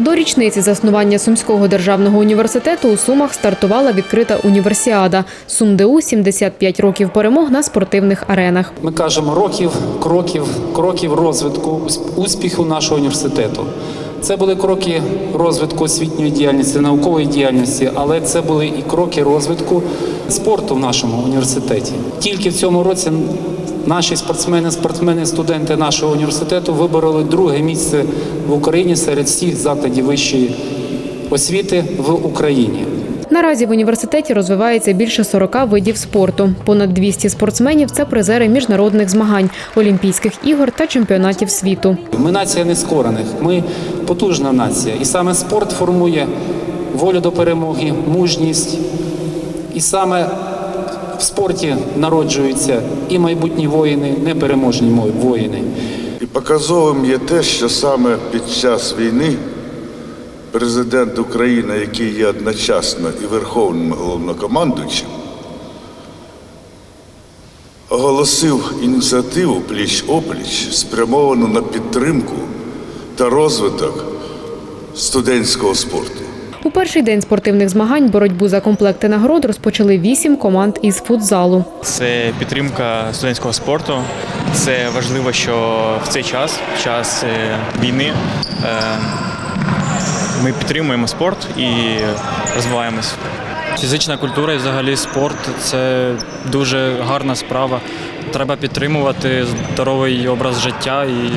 До річниці заснування Сумського державного університету у Сумах стартувала відкрита універсіада. СумДУ – 75 років перемог на спортивних аренах. Ми кажемо років, кроків, кроків розвитку, успіху нашого університету. Це були кроки розвитку освітньої діяльності, наукової діяльності, але це були і кроки розвитку спорту в нашому університеті. Тільки в цьому році наші спортсмени, спортсмени, студенти нашого університету вибороли друге місце в Україні серед всіх закладів вищої освіти в Україні. Наразі в університеті розвивається більше 40 видів спорту. Понад 200 спортсменів – це призери міжнародних змагань, Олімпійських ігор та чемпіонатів світу. Ми нація нескорених, ми потужна нація. І саме спорт формує волю до перемоги, мужність. І саме в спорті народжуються і майбутні воїни, непереможні воїни. І показовим є те, що саме під час війни президент України, який є одночасно і верховним головнокомандуючим, оголосив ініціативу пліч-опліч, спрямовану на підтримку та розвиток студентського спорту. У перший день спортивних змагань боротьбу за комплекти нагород розпочали вісім команд із футзалу. Це підтримка студентського спорту. Це важливо, що в цей час, в час е, війни, е, ми підтримуємо спорт і розвиваємось. Фізична культура і взагалі спорт це дуже гарна справа. Треба підтримувати здоровий образ життя і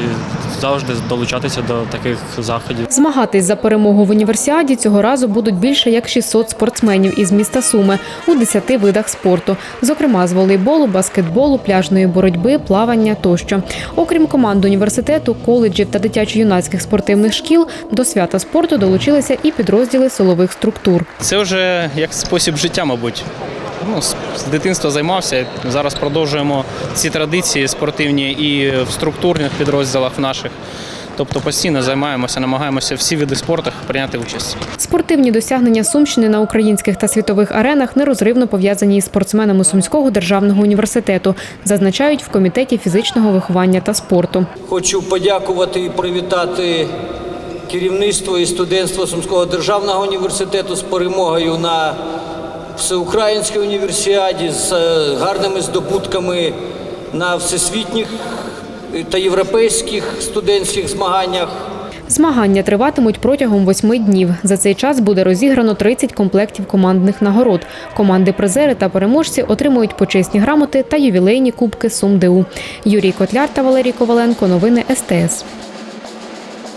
завжди долучатися до таких заходів. Змагатись за перемогу в універсіаді цього разу будуть більше як 600 спортсменів із міста Суми у 10 видах спорту, зокрема з волейболу, баскетболу, пляжної боротьби, плавання тощо. Окрім команд університету, коледжів та дитячо-юнацьких спортивних шкіл, до свята спорту долучилися і підрозділи силових структур. Це вже як спосіб життя, мабуть. Ну, з дитинства займався. Зараз продовжуємо ці традиції спортивні і в структурних підрозділах наших. Тобто постійно займаємося, намагаємося всі види спорту прийняти участь. Спортивні досягнення Сумщини на українських та світових аренах нерозривно пов'язані із спортсменами Сумського державного університету, зазначають в комітеті фізичного виховання та спорту. Хочу подякувати і привітати керівництво і студентство Сумського державного університету з перемогою на всеукраїнській універсіаді, з е, гарними здобутками на всесвітніх та європейських студентських змаганнях. Змагання триватимуть протягом восьми днів. За цей час буде розіграно 30 комплектів командних нагород. Команди призери та переможці отримують почесні грамоти та ювілейні кубки СумДУ. Юрій Котляр та Валерій Коваленко. Новини СТС.